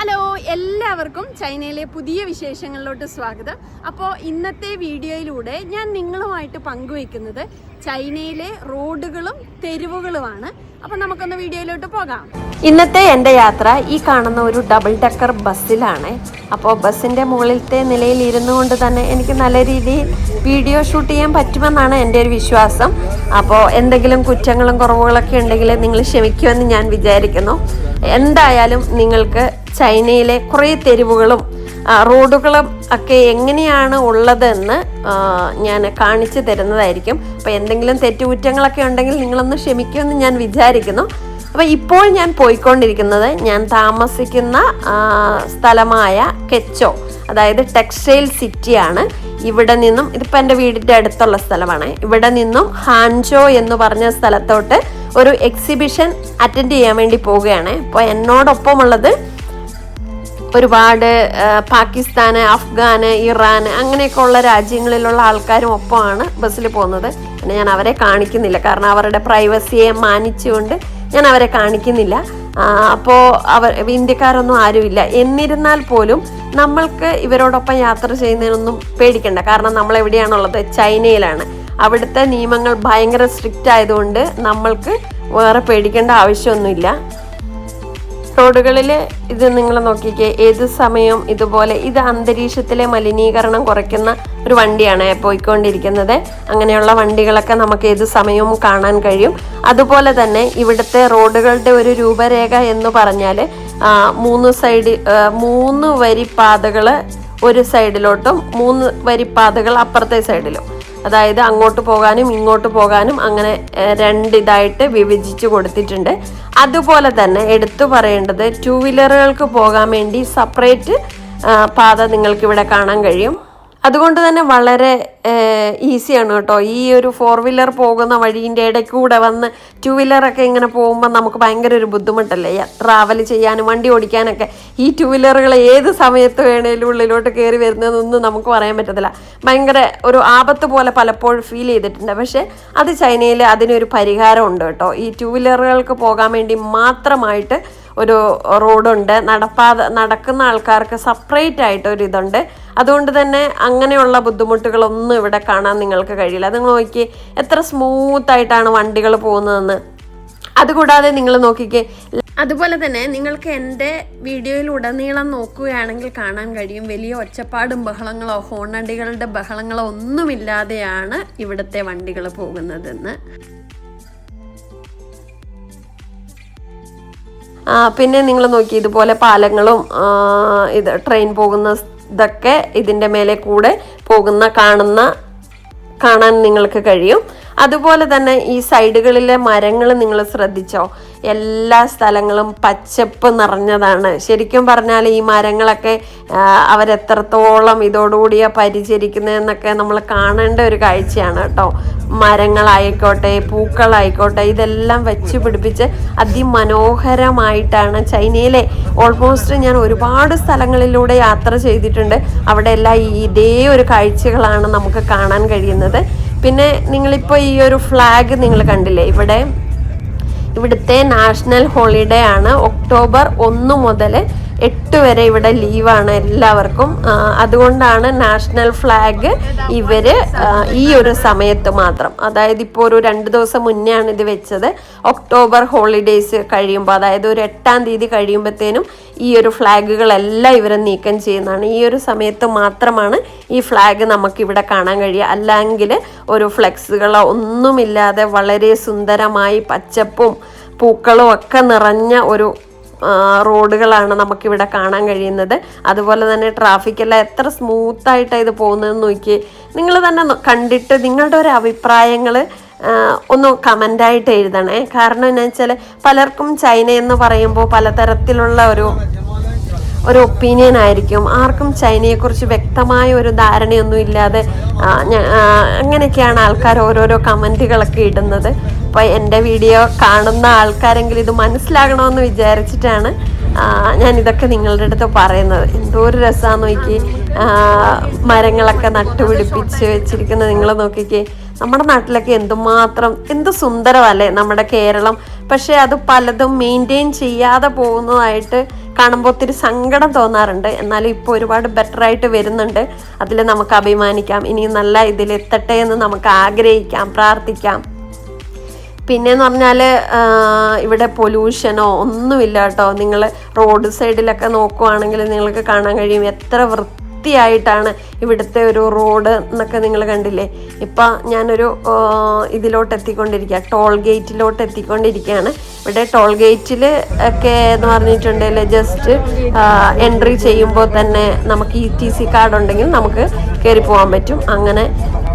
Hello എല്ലാവർക്കും ചൈനയിലെ പുതിയ വിശേഷങ്ങളിലോട്ട് സ്വാഗതം. അപ്പോൾ ഇന്നത്തെ വീഡിയോയിലൂടെ ഞാൻ നിങ്ങളുമായിട്ട് പങ്കുവയ്ക്കുന്നത് ചൈനയിലെ റോഡുകളും തെരുവുകളുമാണ്. അപ്പോൾ നമുക്കൊന്ന് വീഡിയോയിലോട്ട് പോകാം. ഇന്നത്തെ എന്റെ യാത്ര ഈ കാണുന്ന ഒരു ഡബിൾ ഡക്കർ ബസ്സിലാണ്. അപ്പോൾ ബസ്സിന്റെ മുകളിലത്തെ നിലയിൽ ഇരുന്നു കൊണ്ട് തന്നെ എനിക്ക് നല്ല രീതിയിൽ വീഡിയോ ഷൂട്ട് ചെയ്യാൻ പറ്റുമെന്നാണ് എന്റെ ഒരു വിശ്വാസം. അപ്പോൾ എന്തെങ്കിലും കുറ്റങ്ങളും കുറവുകളൊക്കെ ഉണ്ടെങ്കിൽ നിങ്ങൾ ക്ഷമിക്കുമെന്ന് ഞാൻ വിചാരിക്കുന്നു. എന്തായാലും നിങ്ങൾക്ക് ചൈനയിലെ കുറേ തെരുവുകളും റോഡുകളും ഒക്കെ എങ്ങനെയാണ് ഉള്ളതെന്ന് ഞാൻ കാണിച്ചു തരുന്നതായിരിക്കും. അപ്പോൾ എന്തെങ്കിലും തെറ്റുകുറ്റങ്ങളൊക്കെ ഉണ്ടെങ്കിൽ നിങ്ങളൊന്ന് ക്ഷമിക്കുമെന്ന് ഞാൻ വിചാരിക്കുന്നു. അപ്പോൾ ഇപ്പോൾ ഞാൻ പോയിക്കൊണ്ടിരിക്കുന്നത് ഞാൻ താമസിക്കുന്ന സ്ഥലമായ കെച്ചോ അതായത് ടെക്സ്റ്റൈൽ സിറ്റിയാണ്. ഇവിടെ നിന്നും ഇതിപ്പോൾ എന്റെ വീടിന്റെ അടുത്തുള്ള സ്ഥലമാണ്. ഇവിടെ നിന്നും ഹാൻജോ എന്ന് പറഞ്ഞ സ്ഥലത്തോട്ട് ഒരു എക്സിബിഷൻ അറ്റൻഡ് ചെയ്യാൻ വേണ്ടി പോവുകയാണ്. അപ്പോൾ എന്നോടൊപ്പമുള്ളത് ഒരുപാട് പാകിസ്ഥാന് അഫ്ഗാന് ഇറാൻ അങ്ങനെയൊക്കെ ഉള്ള രാജ്യങ്ങളിലുള്ള ആൾക്കാരും ഒപ്പമാണ് ബസ്സിൽ പോകുന്നത്. പിന്നെ ഞാൻ അവരെ കാണിക്കുന്നില്ല. കാരണം അവരുടെ പ്രൈവസിയെ മാനിച്ചുകൊണ്ട് ഞാൻ അവരെ കാണിക്കുന്നില്ല. അപ്പോൾ അവർ ഇന്ത്യക്കാരൊന്നും ആരുമില്ല. എന്നിരുന്നാൽ പോലും നമ്മൾക്ക് ഇവരോടൊപ്പം യാത്ര ചെയ്യുന്നതിനൊന്നും പേടിക്കണ്ട. കാരണം നമ്മൾ എവിടെയാണുള്ളത് ചൈനയിലാണ്. അവിടുത്തെ നിയമങ്ങൾ ഭയങ്കര സ്ട്രിക്റ്റ് ആയതുകൊണ്ട് നമ്മൾക്ക് വേറെ പേടിക്കേണ്ട ആവശ്യമൊന്നുമില്ല. റോഡുകളിൽ ഇത് നിങ്ങൾ നോക്കിക്കേ. ഏത് സമയവും ഇതുപോലെ ഇത് അന്തരീക്ഷത്തിലെ മലിനീകരണം കുറയ്ക്കുന്ന ഒരു വണ്ടിയാണ് പോയിക്കൊണ്ടിരിക്കുന്നത്. അങ്ങനെയുള്ള വണ്ടികളൊക്കെ നമുക്ക് ഏത് സമയവും കാണാൻ കഴിയും. അതുപോലെ തന്നെ ഇവിടുത്തെ റോഡുകളുടെ ഒരു രൂപരേഖ എന്ന് പറഞ്ഞാൽ മൂന്ന് സൈഡ് മൂന്ന് വരി പാതകൾ ഒരു സൈഡിലോട്ടും മൂന്ന് വരി പാതകൾ അപ്പുറത്തെ സൈഡിലും. അതായത് അങ്ങോട്ട് പോകാനും ഇങ്ങോട്ട് പോകാനും അങ്ങനെ രണ്ടിതായിട്ട് വിഭജിച്ച് കൊടുത്തിട്ടുണ്ട്. അതുപോലെ തന്നെ എടുത്തു പറയേണ്ടത് ടൂ വീലറുകൾക്ക് പോകാൻ വേണ്ടി സപ്പറേറ്റ് പാത നിങ്ങൾക്ക് ഇവിടെ കാണാൻ കഴിയും. അതുകൊണ്ട് തന്നെ വളരെ ഈസിയാണ് കേട്ടോ. ഈ ഒരു ഫോർ വീലർ പോകുന്ന വഴീന്റെ ഇടയ്ക്ക് കൂടെ വന്ന് ടു വീലറൊക്കെ ഇങ്ങനെ പോകുമ്പോൾ നമുക്ക് ഭയങ്കര ഒരു ബുദ്ധിമുട്ടല്ലേ? ട്രാവൽ ചെയ്യാനും വണ്ടി ഓടിക്കാനൊക്കെ ഈ ടു വീലറുകൾ ഏത് സമയത്ത് വേണേലും ഉള്ളിലോട്ട് കയറി വരുന്നതെന്നൊന്നും നമുക്ക് പറയാൻ പറ്റത്തില്ല. ഭയങ്കര ഒരു ആപത്ത് പോലെ പലപ്പോഴും ഫീൽ ചെയ്തിട്ടുണ്ട്. പക്ഷേ അത് ചൈനയിൽ അതിനൊരു പരിഹാരമുണ്ട് കേട്ടോ. ഈ ടു വീലറുകൾക്ക് പോകാൻ വേണ്ടി മാത്രമായിട്ട് ഒരു റോഡുണ്ട്. നടപ്പാത നടക്കുന്ന ആൾക്കാർക്ക് സെപ്പറേറ്റ് ആയിട്ട് ഒരു ഇതുണ്ട്. അതുകൊണ്ട് തന്നെ അങ്ങനെയുള്ള ബുദ്ധിമുട്ടുകളൊന്നും ഇവിടെ കാണാൻ നിങ്ങൾക്ക് കഴിയില്ല. നിങ്ങൾ നോക്കി എത്ര സ്മൂത്തായിട്ടാണ് വണ്ടികൾ പോകുന്നതെന്ന്. അതുകൂടാതെ നിങ്ങൾ നോക്കിക്കേ അതുപോലെ തന്നെ നിങ്ങൾക്ക് എന്റെ വീഡിയോയിൽ ഉടനീളം നോക്കുകയാണെങ്കിൽ കാണാൻ കഴിയും. വലിയ ഒച്ചപ്പാടും ബഹളങ്ങളോ ഹോണടികളുടെ ബഹളങ്ങളോ ഒന്നുമില്ലാതെയാണ് ഇവിടുത്തെ വണ്ടികൾ പോകുന്നതെന്ന്. പിന്നെ നിങ്ങൾ നോക്കി ഇതുപോലെ പാലങ്ങളും ഇത് ട്രെയിൻ പോകുന്ന ഇതൊക്കെ ഇതിന്റെ മേലെ കൂടെ പോകുന്ന കാണുന്ന കാണാൻ നിങ്ങൾക്ക് കഴിയും. അതുപോലെ തന്നെ ഈ സൈഡുകളിലെ മരങ്ങൾ നിങ്ങൾ ശ്രദ്ധിച്ചോ? എല്ലാ സ്ഥലങ്ങളും പച്ചപ്പ് നിറഞ്ഞതാണ്. ശരിക്കും പറഞ്ഞാൽ ഈ മരങ്ങളൊക്കെ അവരെത്രത്തോളം ഇതോടുകൂടിയ പരിചരിക്കുന്നതെന്നൊക്കെ നമ്മൾ കാണേണ്ട ഒരു കാഴ്ചയാണ് കേട്ടോ. മരങ്ങളായിക്കോട്ടെ പൂക്കളായിക്കോട്ടെ ഇതെല്ലാം വെച്ച് പിടിപ്പിച്ച് അതിമനോഹരമായിട്ടാണ് ചൈനയിലെ ഓൾമോസ്റ്റ് ഞാൻ ഒരുപാട് സ്ഥലങ്ങളിലൂടെ യാത്ര ചെയ്തിട്ടുണ്ട്. അവിടെ എല്ലാം ഇതേ ഒരു കാഴ്ചകളാണ് നമുക്ക് കാണാൻ കഴിയുന്നത്. പിന്നെ നിങ്ങളിപ്പോൾ ഈ ഒരു ഫ്ലാഗ് നിങ്ങൾ കണ്ടില്ലേ? ഇവിടെ ഇവിടുത്തെ നാഷണൽ ഹോളിഡേ ആണ്. ഒക്ടോബർ ഒന്ന് മുതൽ എട്ട് വരെ ഇവിടെ ലീവാണ് എല്ലാവർക്കും. അതുകൊണ്ടാണ് നാഷണൽ ഫ്ലാഗ് ഇവർ ഈ ഒരു സമയത്ത് മാത്രം. അതായത് ഇപ്പോൾ ഒരു രണ്ട് ദിവസം മുന്നേ ആണ് ഇത് വെച്ചത്. ഒക്ടോബർ ഹോളിഡേയ്സ് കഴിയുമ്പോൾ അതായത് ഒരു എട്ടാം തീയതി കഴിയുമ്പോഴത്തേനും ഈ ഒരു ഫ്ലാഗുകളെല്ലാം ഇവരെ നീക്കം ചെയ്യുന്നതാണ്. ഈ ഒരു സമയത്ത് മാത്രമാണ് ഈ ഫ്ലാഗ് നമുക്കിവിടെ കാണാൻ കഴിയുക. അല്ലെങ്കിൽ ഒരു ഫ്ലെക്സുകളോ ഒന്നുമില്ലാതെ വളരെ സുന്ദരമായി പച്ചപ്പും പൂക്കളും ഒക്കെ നിറഞ്ഞ ഒരു റോഡുകളാണ് നമുക്കിവിടെ കാണാൻ കഴിയുന്നത്. അതുപോലെ തന്നെ ട്രാഫിക്കെല്ലാം എത്ര സ്മൂത്തായിട്ടാണ് ഇത് പോകുന്നതെന്ന് നോക്കി നിങ്ങൾ തന്നെ കണ്ടിട്ട് നിങ്ങളുടെ ഒരു അഭിപ്രായങ്ങൾ ഒന്ന് കമന്റായിട്ട് എഴുതണേ. കാരണം എന്താ വെച്ചാൽ പലർക്കും ചൈന എന്ന് പറയുമ്പോൾ പലതരത്തിലുള്ള ഒരു ഒരു ഒപ്പീനിയൻ ആയിരിക്കും. ആർക്കും ചൈനയെക്കുറിച്ച് വ്യക്തമായ ഒരു ധാരണയൊന്നും ഇല്ലാതെ അങ്ങനെയൊക്കെയാണ് ആൾക്കാർ ഓരോരോ കമന്റുകളൊക്കെ ഇടുന്നത്. അപ്പോൾ എന്റെ വീഡിയോ കാണുന്ന ആൾക്കാരെങ്കിലും ഇത് മനസ്സിലാകണമെന്ന് വിചാരിച്ചിട്ടാണ് ഇതൊക്കെ നിങ്ങളുടെ അടുത്ത് പറയുന്നത്. എന്തോ ഒരു രസമാണെന്ന് നോക്കി മരങ്ങളൊക്കെ നട്ടുപിടിപ്പിച്ച് വെച്ചിരിക്കുന്നത് നിങ്ങൾ നോക്കിക്കേ. നമ്മുടെ നാട്ടിലൊക്കെ എന്തുമാത്രം എന്ത് സുന്ദരമല്ലേ നമ്മുടെ കേരളം. പക്ഷേ അത് പലതും മെയിന്റെയിൻ ചെയ്യാതെ പോകുന്നതായിട്ട് കാണുമ്പോൾ ഒത്തിരി സങ്കടം തോന്നാറുണ്ട്. എന്നാലും ഇപ്പോൾ ഒരുപാട് ബെറ്റർ ആയിട്ട് വരുന്നുണ്ട്. അതിൽ നമുക്ക് അഭിമാനിക്കാം. ഇനി നല്ല ഇതിലെത്തട്ടെ എന്ന് നമുക്ക് ആഗ്രഹിക്കാം പ്രാർത്ഥിക്കാം. പിന്നെന്ന് പറഞ്ഞാൽ ഇവിടെ പൊല്യൂഷനോ ഒന്നുമില്ല കേട്ടോ നിങ്ങൾ റോഡ് സൈഡിലൊക്കെ നോക്കുവാണെങ്കിൽ നിങ്ങൾക്ക് കാണാൻ കഴിയും എത്ര വൃത്തിയായിട്ടാണ് ഇവിടുത്തെ ഒരു റോഡ് എന്നൊക്കെ നിങ്ങൾ കണ്ടില്ലേ. ഇപ്പം ഞാനൊരു ഇതിലോട്ട് എത്തിക്കൊണ്ടിരിക്കുക ടോൾ ഗേറ്റിലോട്ട് എത്തിക്കൊണ്ടിരിക്കുകയാണ് ഇവിടെ ടോൾ ഗേറ്റിൽ ഒക്കെ എന്ന് പറഞ്ഞിട്ടുണ്ടെങ്കിൽ ജസ്റ്റ് എൻട്രി ചെയ്യുമ്പോൾ തന്നെ നമുക്ക് ഇ ടി സി കാർഡ് ഉണ്ടെങ്കിൽ നമുക്ക് കയറി പോകാൻ പറ്റും. അങ്ങനെ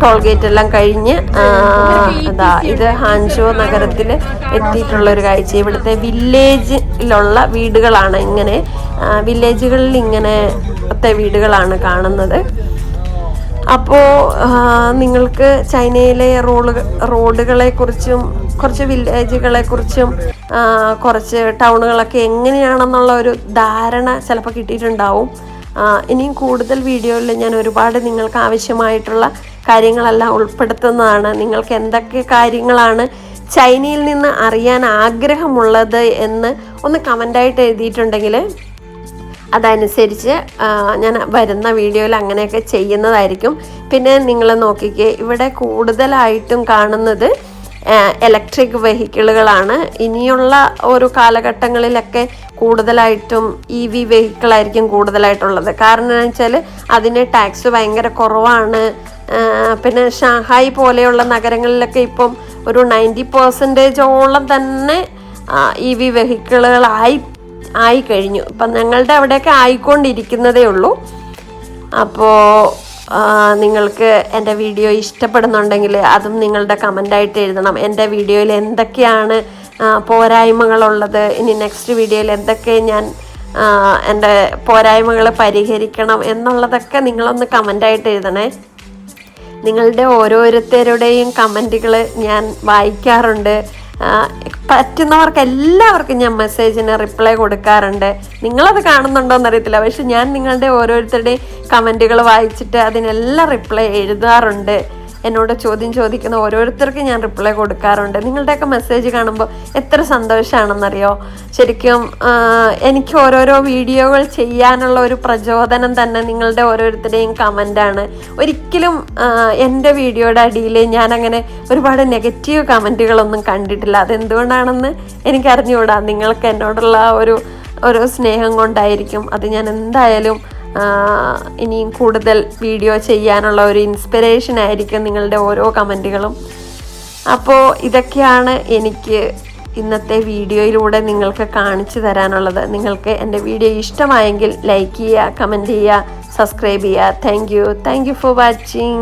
ടോൾ ഗേറ്റ് എല്ലാം കഴിഞ്ഞ് എന്താ അതാ ഇത് ഹാൻഷോ നഗരത്തിൽ എത്തിയിട്ടുള്ള ഒരു കാഴ്ച. ഇവിടുത്തെ വില്ലേജിലുള്ള വീടുകളാണ് ഇങ്ങനെ വില്ലേജുകളിൽ ഇങ്ങനത്തെ വീടുകളാണ് കാണുന്നത്. അപ്പോൾ നിങ്ങൾക്ക് ചൈനയിലെ റോഡ് റോഡുകളെ കുറിച്ചും കുറച്ച് വില്ലേജുകളെ കുറിച്ചും കുറച്ച് ടൗണുകളൊക്കെ എങ്ങനെയാണെന്നുള്ള ഒരു ധാരണ ചിലപ്പോൾ കിട്ടിയിട്ടുണ്ടാവും. ഇനിയും കൂടുതൽ വീഡിയോയിൽ ഞാൻ ഒരുപാട് നിങ്ങൾക്ക് ആവശ്യമായിട്ടുള്ള കാര്യങ്ങളെല്ലാം ഉൾപ്പെടുത്തുന്നതാണ്. നിങ്ങൾക്ക് എന്തൊക്കെ കാര്യങ്ങളാണ് ചൈനയിൽ നിന്ന് അറിയാൻ ആഗ്രഹമുള്ളത് എന്ന് ഒന്ന് കമന്റായിട്ട് എഴുതിയിട്ടുണ്ടെങ്കിൽ അതനുസരിച്ച് ഞാൻ വരുന്ന വീഡിയോയിൽ അങ്ങനെയൊക്കെ ചെയ്യുന്നതായിരിക്കും. പിന്നെ നിങ്ങൾ നോക്കിക്കേ ഇവിടെ കൂടുതലായിട്ടും കാണുന്നത് ഇലക്ട്രിക് വെഹിക്കിളുകളാണ് ഇനിയുള്ള ഒരു കാലഘട്ടങ്ങളിലൊക്കെ കൂടുതലായിട്ടും ഇ വി വെഹിക്കിളായിരിക്കും കൂടുതലായിട്ടുള്ളത്. കാരണം എന്ന് വെച്ചാൽ അതിന് ടാക്സ് ഭയങ്കര കുറവാണ്. പിന്നെ ഷാങ്ഹായ് പോലെയുള്ള നഗരങ്ങളിലൊക്കെ ഇപ്പം ഒരു നയന്റി പെർസെന്റേജോളം തന്നെ ഇ വി വെഹിക്കിളുകളായി ആയി കഴിഞ്ഞു. ഇപ്പം ഞങ്ങളുടെ അവിടെയൊക്കെ ആയിക്കൊണ്ടിരിക്കുന്നതേ ഉള്ളൂ. അപ്പോൾ നിങ്ങൾക്ക് എന്റെ വീഡിയോ ഇഷ്ടപ്പെടുന്നുണ്ടെങ്കിൽ അതും നിങ്ങളുടെ കമന്റായിട്ട് എഴുതണം. എന്റെ വീഡിയോയിൽ എന്തൊക്കെയാണ് പോരായ്മകളുള്ളത്? ഇനി നെക്സ്റ്റ് വീഡിയോയിൽ എന്തൊക്കെ ഞാൻ എന്റെ പോരായ്മകൾ പരിഹരിക്കണം എന്നുള്ളതൊക്കെ നിങ്ങളൊന്ന് കമന്റായിട്ട് എഴുതണേ. നിങ്ങളുടെ ഓരോരുത്തരുടെയും കമന്റുകൾ ഞാൻ വായിക്കാറുണ്ട്. പറ്റുന്നവർക്ക് എല്ലാവർക്കും ഞാൻ മെസ്സേജിന് റിപ്ലൈ കൊടുക്കാറുണ്ട്. നിങ്ങളത് കാണുന്നുണ്ടോ എന്നറിയത്തില്ല പക്ഷെ ഞാൻ നിങ്ങളുടെ ഓരോരുത്തരുടെയും കമന്റുകൾ വായിച്ചിട്ട് അതിനെല്ലാം റിപ്ലൈ എഴുതാറുണ്ട്. എന്നോട് ചോദ്യം ചോദിക്കുന്ന ഓരോരുത്തർക്കും ഞാൻ റിപ്ലൈ കൊടുക്കാറുണ്ട്. നിങ്ങളുടെയൊക്കെ മെസ്സേജ് കാണുമ്പോൾ എത്ര സന്തോഷമാണെന്നറിയോ ശരിക്കും എനിക്ക് ഓരോരോ വീഡിയോകൾ ചെയ്യാനുള്ള ഒരു പ്രചോദനം തന്നെ നിങ്ങളുടെ ഓരോരുത്തരുടെയും കമന്റാണ് ഒരിക്കലും എന്റെ വീഡിയോയുടെ അടിയിൽ ഞാനങ്ങനെ ഒരുപാട് നെഗറ്റീവ് കമന്റുകളൊന്നും കണ്ടിട്ടില്ല. അതെന്തുകൊണ്ടാണെന്ന് എനിക്കറിഞ്ഞുകൂടാ. നിങ്ങൾക്ക് എന്നോടുള്ള ഒരു ഒരു സ്നേഹം കൊണ്ടായിരിക്കും. അത് ഞാൻ എന്തായാലും ഇനിയും കൂടുതൽ വീഡിയോ ചെയ്യാനുള്ള ഒരു ഇൻസ്പിറേഷൻ ആയിരിക്കും നിങ്ങളുടെ ഓരോ കമന്റുകളും അപ്പോൾ ഇതൊക്കെയാണ് എനിക്ക് ഇന്നത്തെ വീഡിയോയിലൂടെ നിങ്ങൾക്ക് കാണിച്ചു തരാനുള്ളത്. നിങ്ങൾക്ക് എന്റെ വീഡിയോ ഇഷ്ടമായെങ്കിൽ ലൈക്ക് ചെയ്യുക കമന്റ് ചെയ്യുക സബ്സ്ക്രൈബ് ചെയ്യുക. Thank you thank you for watching